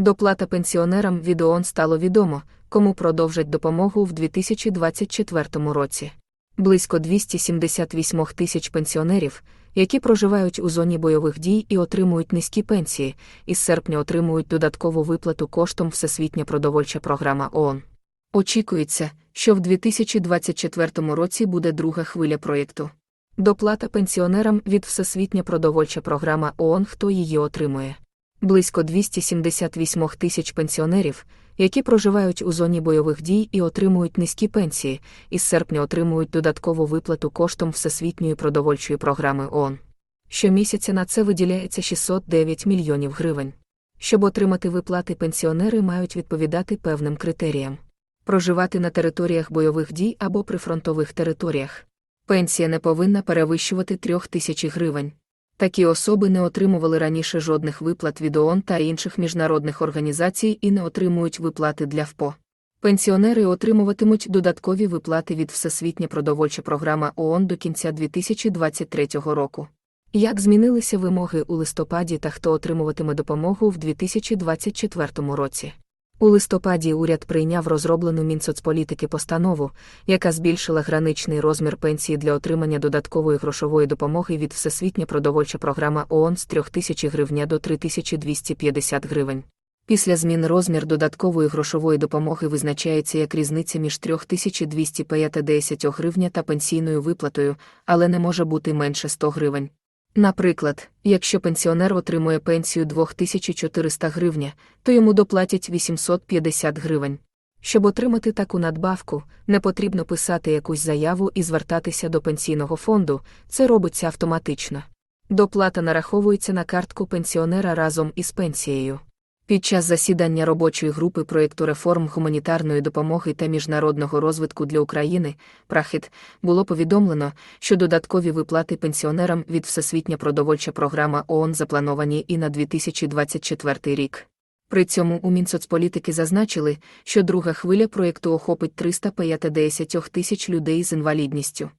Доплата пенсіонерам від ООН стало відомо, кому продовжать допомогу в 2024 році. Близько 278 тисяч пенсіонерів, які проживають у зоні бойових дій і отримують низькі пенсії, із серпня отримують додаткову виплату коштом Всесвітня продовольча програма ООН. Очікується, що в 2024 році буде друга хвиля проєкту. Доплата пенсіонерам від Всесвітня продовольча програма ООН, хто її отримує. Близько 278 тисяч пенсіонерів, які проживають у зоні бойових дій і отримують низькі пенсії, із серпня отримують додаткову виплату коштом Всесвітньої продовольчої програми ООН. Щомісяця на це виділяється 609 мільйонів гривень. Щоб отримати виплати, пенсіонери мають відповідати певним критеріям: проживати на територіях бойових дій або прифронтових територіях. Пенсія не повинна перевищувати 3 тисяч гривень. Такі особи не отримували раніше жодних виплат від ООН та інших міжнародних організацій і не отримують виплати для ВПО. Пенсіонери отримуватимуть додаткові виплати від Всесвітня продовольча програма ООН до кінця 2023 року. Як змінилися вимоги у листопаді та хто отримуватиме допомогу в 2024 році? У листопаді уряд прийняв розроблену Мінсоцполітики постанову, яка збільшила граничний розмір пенсії для отримання додаткової грошової допомоги від Всесвітня продовольча програма ООН з 3 тисяч гривня до 3250 гривень. Після змін розмір додаткової грошової допомоги визначається як різниця між 3250 гривня та пенсійною виплатою, але не може бути менше 100 гривень. Наприклад, якщо пенсіонер отримує пенсію 2400 гривня, то йому доплатять 850 гривень. Щоб отримати таку надбавку, не потрібно писати якусь заяву і звертатися до пенсійного фонду, це робиться автоматично. Доплата нараховується на картку пенсіонера разом із пенсією. Під час засідання робочої групи проєкту реформ гуманітарної допомоги та міжнародного розвитку для України «Прахід» було повідомлено, що додаткові виплати пенсіонерам від Всесвітня продовольча програма ООН заплановані і на 2024 рік. При цьому у Мінсоцполітики зазначили, що друга хвиля проєкту охопить 350 тисяч людей з інвалідністю.